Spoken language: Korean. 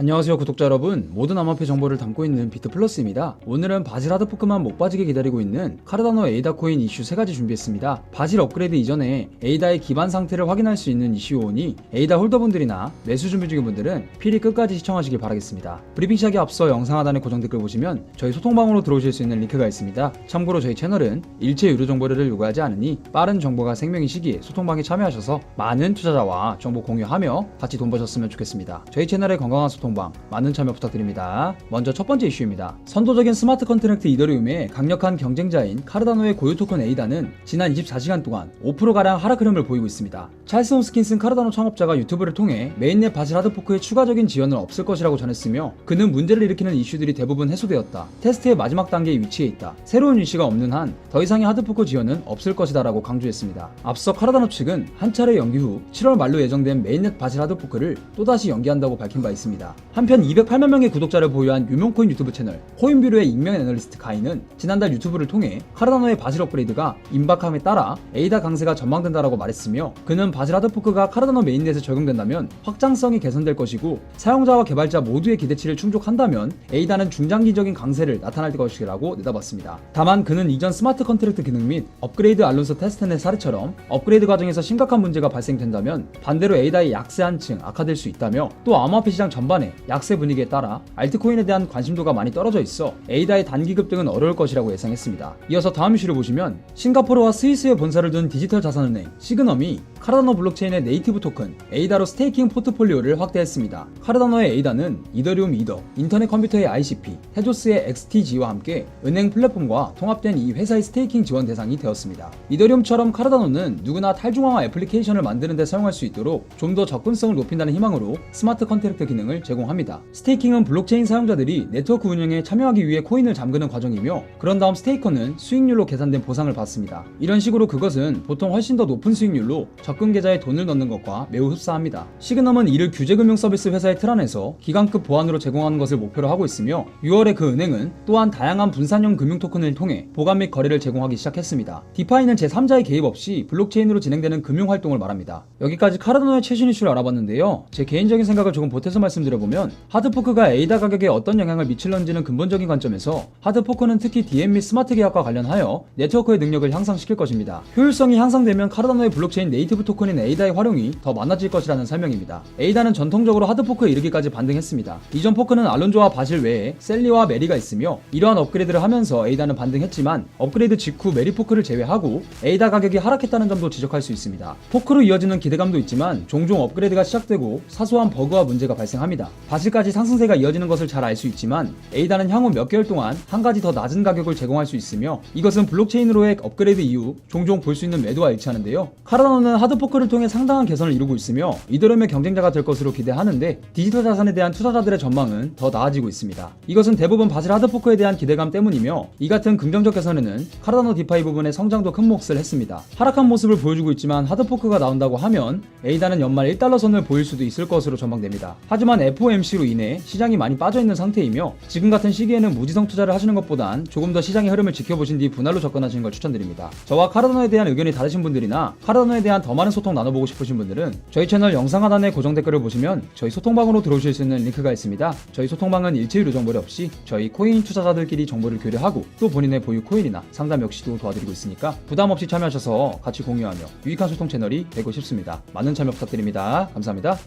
안녕하세요 구독자 여러분. 모든 암호화폐 정보를 담고 있는 비트플러스입니다. 오늘은 바질 하드포크만 못 빠지게 기다리고 있는 카르다노 에이다 코인 이슈 3가지 준비했습니다. 바질 업그레이드 이전에 에이다의 기반 상태를 확인할 수 있는 이슈오니 에이다 홀더분들이나 매수 준비 중인 분들은 필히 끝까지 시청하시길 바라겠습니다. 브리핑 시작에 앞서 영상 하단에 고정 댓글 보시면 저희 소통방으로 들어오실 수 있는 링크가 있습니다. 참고로 저희 채널은 일체 유료 정보를 요구하지 않으니 빠른 정보가 생명인 시기에 소통방에 참여하셔서 많은 투자자와 정보 공유하며 같이 돈 버셨으면 좋겠습니다. 저희 채널의 건강한 소통 방 많은 참여 부탁드립니다. 먼저 첫 번째 이슈입니다. 선도적인 스마트 컨트랙트 이더리움의 강력한 경쟁자인 카르다노의 고유 토큰 에이다는 지난 24시간 동안 5%가량 하락 흐름을 보이고 있습니다. 찰스 홈스킨슨 카르다노 창업자가 유튜브를 통해 메인넷 바질 하드포크의 추가적인 지원은 없을 것이라고 전했으며 그는 문제를 일으키는 이슈들이 대부분 해소되었다. 테스트의 마지막 단계에 위치해 있다. 새로운 이슈가 없는 한 더 이상의 하드포크 지원은 없을 것이다 라고 강조했습니다. 앞서 카르다노 측은 한 차례 연기 후 7월 말로 예정된 메인넷 바질 하드포크를 또다시 연기한다고 밝힌 바 있습니다 한편 208만 명의 구독자를 보유한 유명 코인 유튜브 채널 코인뷰로의 익명 애널리스트 가이는 지난달 유튜브를 통해 카르다노의 바질 업그레이드가 임박함에 따라 에이다 강세가 전망된다라고 말했으며 그는 바질 하드포크가 카르다노 메인넷에 적용된다면 확장성이 개선될 것이고 사용자와 개발자 모두의 기대치를 충족한다면 에이다는 중장기적인 강세를 나타날 것이라고 내다봤습니다. 다만 그는 이전 스마트 컨트랙트 기능 및 업그레이드 알론소 테스트넷 사례처럼 업그레이드 과정에서 심각한 문제가 발생된다면 반대로 에이다의 약세 한 층 악화될 수 있다며 또 암호화폐 시장 전반 에 약세 분위기에 따라 알트코인에 대한 관심도가 많이 떨어져 있어 에이다의 단기 급등은 어려울 것이라고 예상했습니다. 이어서 다음 이슈를 보시면 싱가포르와 스위스에 본사를 둔 디지털 자산은행 시그넘이 카르다노 블록체인의 네이티브 토큰 에이다로 스테이킹 포트폴리오를 확대했습니다. 카르다노의 에이다는 이더리움 이더, 인터넷 컴퓨터의 ICP, 테조스의 XTG와 함께 은행 플랫폼과 통합된 이 회사의 스테이킹 지원 대상이 되었습니다. 이더리움처럼 카르다노는 누구나 탈중앙화 애플리케이션을 만드는 데 사용할 수 있도록 좀 더 접근성을 높인다는 희망으로 스마트 컨트랙트 기능을 제공합니다. 스테이킹은 블록체인 사용자들이 네트워크 운영에 참여하기 위해 코인을 잠그는 과정이며 그런 다음 스테이커는 수익률로 계산된 보상을 받습니다. 이런 식으로 그것은 보통 훨씬 더 높은 수익률로 접근 계좌에 돈을 넣는 것과 매우 흡사합니다. 시그넘은 이를 규제금융 서비스 회사의 틀 안에서 기간급 보안으로 제공하는 것을 목표로 하고 있으며 6월에 그 은행은 또한 다양한 분산형 금융 토큰을 통해 보관 및 거래를 제공하기 시작했습니다. 디파이는 제3자의 개입 없이 블록체인으로 진행되는 금융 활동을 말합니다. 여기까지 카르다노의 최신 이슈를 알아봤는데요. 제 개인적인 생각을 조금 보태서 말씀드려 보면 하드포크가 에이다 가격에 어떤 영향을 미칠런지는 근본적인 관점에서 하드포크는 특히 DM 및 스마트 계약과 관련하여 네트워크의 능력을 향상시킬 것입니다. 효율성이 향상되면 카르다노의 블록체인 네이티브 토큰인 에이다의 활용이 더 많아질 것이라는 설명입니다. 에이다는 전통적으로 하드포크에 이르기까지 반등했습니다. 이전 포크는 알론조와 바실 외에 셀리와 메리가 있으며 이러한 업그레이드를 하면서 에이다는 반등했지만 업그레이드 직후 메리 포크를 제외하고 에이다 가격이 하락했다는 점도 지적할 수 있습니다. 포크로 이어지는 기대감도 있지만 종종 업그레이드가 시작되고 사소한 버그와 문제가 발생합니다. 바실까지 상승세가 이어지는 것을 잘 알 수 있지만 에이다는 향후 몇 개월 동안 한 가지 더 낮은 가격을 제공할 수 있으며 이것은 블록체인으로의 업그레이드 이후 종종 볼 수 있는 매도와 일치하는데요. 카르다노는 하드포크를 통해 상당한 개선을 이루고 있으며 이더럼의 경쟁자가 될 것으로 기대하는데 디지털 자산에 대한 투자자들의 전망은 더 나아지고 있습니다. 이것은 대부분 바질 하드포크에 대한 기대감 때문이며 이 같은 긍정적 개선에는 카르다노 디파이 부분의 성장도 큰 몫을 했습니다. 하락한 모습을 보여주고 있지만 하드포크가 나온다고 하면 에이다는 연말 1달러 선을 보일 수도 있을 것으로 전망됩니다. 하지만 FOMC로 인해 시장이 많이 빠져있는 상태이며 지금 같은 시기에는 무지성 투자를 하시는 것보단 조금 더 시장의 흐름을 지켜보신 뒤 분할로 접근하시는 걸 추천드립니다. 저와 카르다노에 대한 의견이 다르신 분들이나 카르다노에 대한 더 많은 소통 나눠보고 싶으신 분들은 저희 채널 영상 하단의 고정 댓글을 보시면 저희 소통방으로 들어오실 수 있는 링크가 있습니다. 저희 소통방은 일체 유료 정보를 없이 저희 코인 투자자들끼리 정보를 교류하고 또 본인의 보유 코인이나 상담 역시도 도와드리고 있으니까 부담 없이 참여하셔서 같이 공유하며 유익한 소통 채널이 되고 싶습니다. 많은 참여 부탁드립니다. 감사합니다.